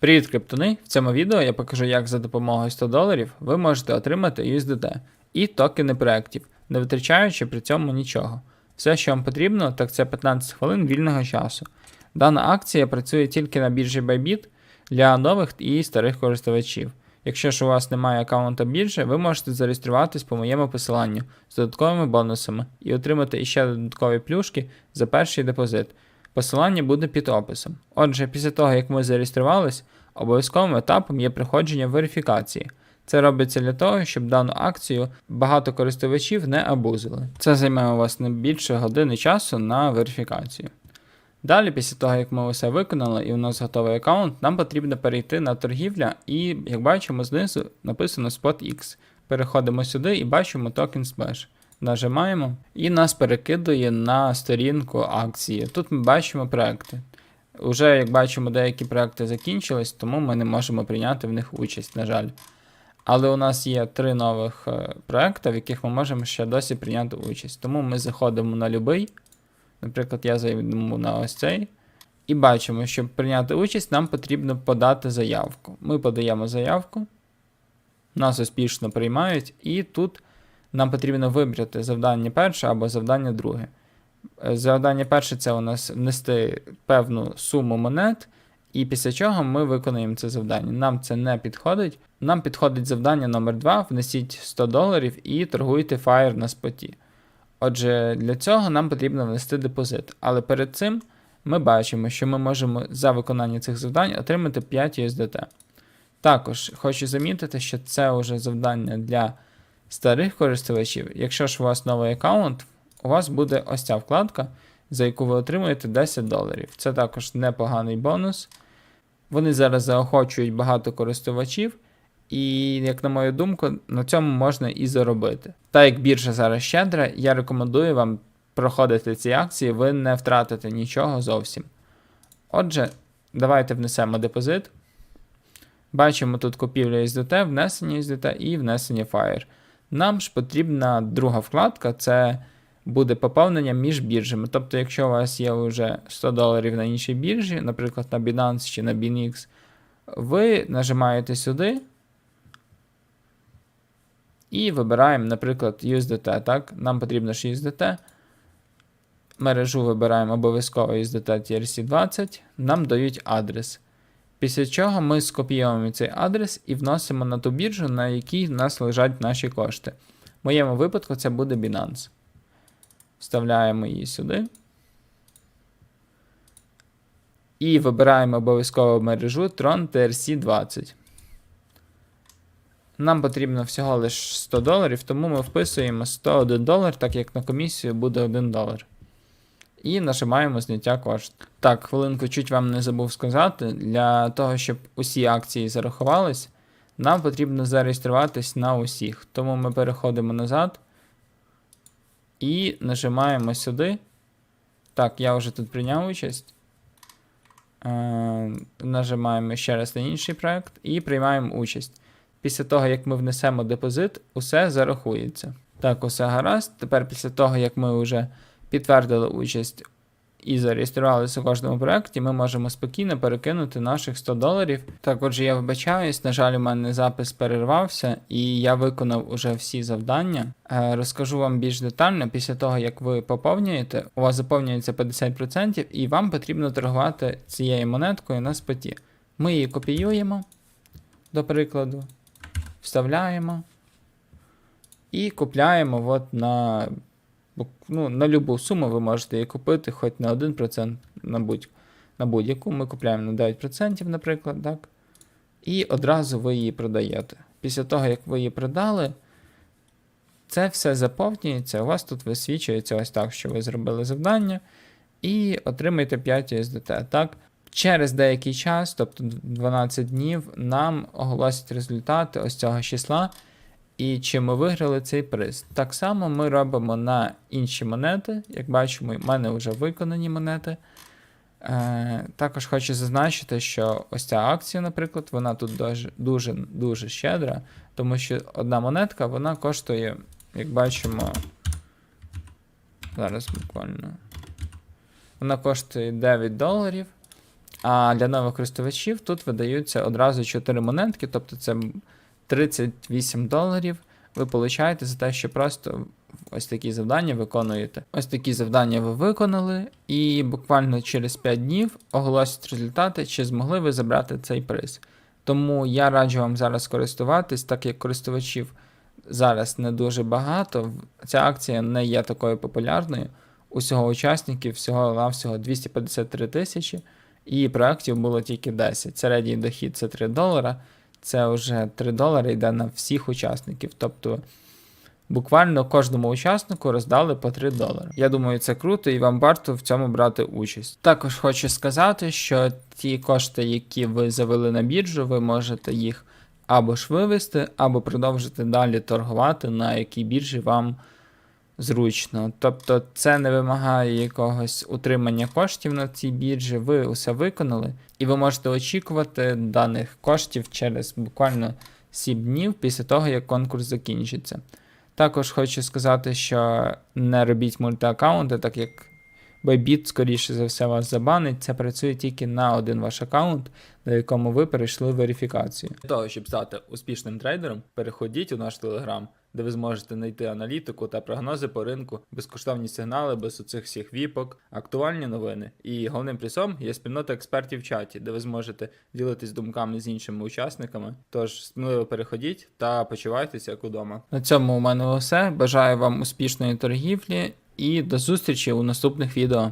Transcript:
Привіт, криптони! В цьому відео я покажу, як за допомогою 100 доларів ви можете отримати USDT і токени проєктів, не витрачаючи при цьому нічого. Все, що вам потрібно, так це 15 хвилин вільного часу. Дана акція працює тільки на біржі Bybit для нових і старих користувачів. Якщо ж у вас немає аккаунта біржі, ви можете зареєструватись по моєму посиланню з додатковими бонусами і отримати іще додаткові плюшки за перший депозит. Посилання буде під описом. Отже, після того, як ми зареєструвались, обов'язковим етапом є проходження верифікації. Це робиться для того, щоб дану акцію багато користувачів не абузили. Це займе у вас не більше години часу на верифікацію. Далі, після того, як ми усе виконали і у нас готовий аккаунт, нам потрібно перейти на торгівля і, як бачимо, знизу написано SpotX. Переходимо сюди і бачимо токен Splash. Нажимаємо і нас перекидує на сторінку акції. Тут ми бачимо проекти. Уже, як бачимо, деякі проекти закінчились, тому ми не можемо прийняти в них участь, на жаль. Але у нас є три нових е, проекти, в яких ми можемо ще досі прийняти участь. Тому ми заходимо на любий. Наприклад, я зайду на ось цей. І бачимо, щоб прийняти участь, нам потрібно подати заявку. Ми подаємо заявку, нас успішно приймають, і тут нам потрібно вибрати завдання перше або завдання друге. Е, Завдання перше це у нас внести певну суму монет, і після чого ми виконуємо це завдання. Нам це не підходить. Нам підходить завдання номер 2 внесіть 100 доларів і торгуйте Fire на споті. Отже, для цього нам потрібно внести депозит. Але перед цим ми бачимо, що ми можемо за виконання цих завдань отримати 5 USDT. Також хочу замітити, що це вже завдання для старих користувачів. Якщо ж у вас новий аккаунт, у вас буде ось ця вкладка, за яку ви отримуєте 10 доларів. Це також непоганий бонус. Вони зараз заохочують багато користувачів, і, як на мою думку, на цьому можна і заробити. Та як біржа зараз щедра, я рекомендую вам проходити ці акції, ви не втратите нічого зовсім. Отже, давайте внесемо депозит. Бачимо тут купівля USDT, внесення USDT і внесення Fire. Нам ж потрібна друга вкладка це буде поповнення між біржами. Тобто, якщо у вас є вже 100 доларів на іншій біржі, наприклад, на Binance чи на BNX, ви нажимаєте сюди і вибираємо, наприклад, USDT. Так? Нам потрібно ж USDT. Мережу вибираємо обов'язково USDT TRC20, нам дають адрес. Після чого ми скопіюємо цей адрес і вносимо на ту біржу, на якій в нас лежать наші кошти. В моєму випадку це буде Binance. Вставляємо її сюди. І вибираємо обов'язково мережу Tron TRC20. Нам потрібно всього лише 100 доларів, тому ми вписуємо 101 долар, так як на комісію буде 1 долар. І нажимаємо зняття коштів. Так, хвилинку чуть вам не забув сказати. Для того, щоб усі акції зарахувались, нам потрібно зареєструватись на усіх. Тому ми переходимо назад і нажимаємо сюди. Так, я вже тут прийняв участь. Е, нажимаємо ще раз на інший проект і приймаємо участь. Після того, як ми внесемо депозит, усе зарахується. Так, усе гаразд. Тепер після того, як ми вже підтвердили участь і зареєструвалися у кожному проєкті, ми можемо спокійно перекинути наших 100 доларів. Так, отже, я вибачаюсь, на жаль, у мене запис перервався, і я виконав уже всі завдання. Е, розкажу вам більш детально, після того, як ви поповнюєте, у вас заповнюється 50%, і вам потрібно торгувати цією монеткою на споті. Ми її копіюємо, до прикладу, вставляємо і купляємо от на ну, на любу суму ви можете її купити, хоч на 1% на будь- на будь-яку. Ми купляємо на 9%, наприклад, так? І одразу ви її продаєте. Після того, як ви її продали, це все заповнюється. У вас тут висвічується ось так, що ви зробили завдання, і отримаєте 5 USDT. Так? Через деякий час, тобто 12 днів, нам оголосять результати ось цього числа і чи ми виграли цей приз. Так само ми робимо на інші монети. Як бачимо, в мене вже виконані монети. Е, Також хочу зазначити, що ось ця акція, наприклад, вона тут дуже дуже, дуже щедра, тому що одна монетка вона коштує, як бачимо, зараз буквально. Вона коштує 9 доларів. А для нових користувачів тут видаються одразу 4 монетки, тобто це 38 доларів. Ви получаєте за те, що просто ось такі завдання виконуєте. Ось такі завдання ви виконали, і буквально через 5 днів оголосять результати, чи змогли ви забрати цей приз. Тому я раджу вам зараз користуватись, так як користувачів зараз не дуже багато. Ця акція не є такою популярною. Усього учасників всього навсього 253 тисячі, і проєктів було тільки 10. Середній дохід це 3 долара. Це вже 3 долари йде на всіх учасників. Тобто буквально кожному учаснику роздали по 3 долари. Я думаю, це круто і вам варто в цьому брати участь. Також хочу сказати, що ті кошти, які ви завели на біржу, ви можете їх або ж вивести, або продовжити далі торгувати, на якій біржі вам зручно. Тобто це не вимагає якогось утримання коштів на цій біржі, ви усе виконали, і ви можете очікувати даних коштів через буквально 7 днів після того, як конкурс закінчиться. Також хочу сказати, що не робіть мультиаккаунти, так як Bybit, скоріше за все, вас забанить. Це працює тільки на один ваш аккаунт, на якому ви перейшли верифікацію. Для того, щоб стати успішним трейдером, переходіть у наш телеграм, де ви зможете знайти аналітику та прогнози по ринку, безкоштовні сигнали без оцих всіх віпок, актуальні новини. І головним плюсом є спільнота експертів в чаті, де ви зможете ділитись думками з іншими учасниками. Тож сміливо переходіть та почувайтеся як удома. На цьому у мене все. Бажаю вам успішної торгівлі і до зустрічі у наступних відео.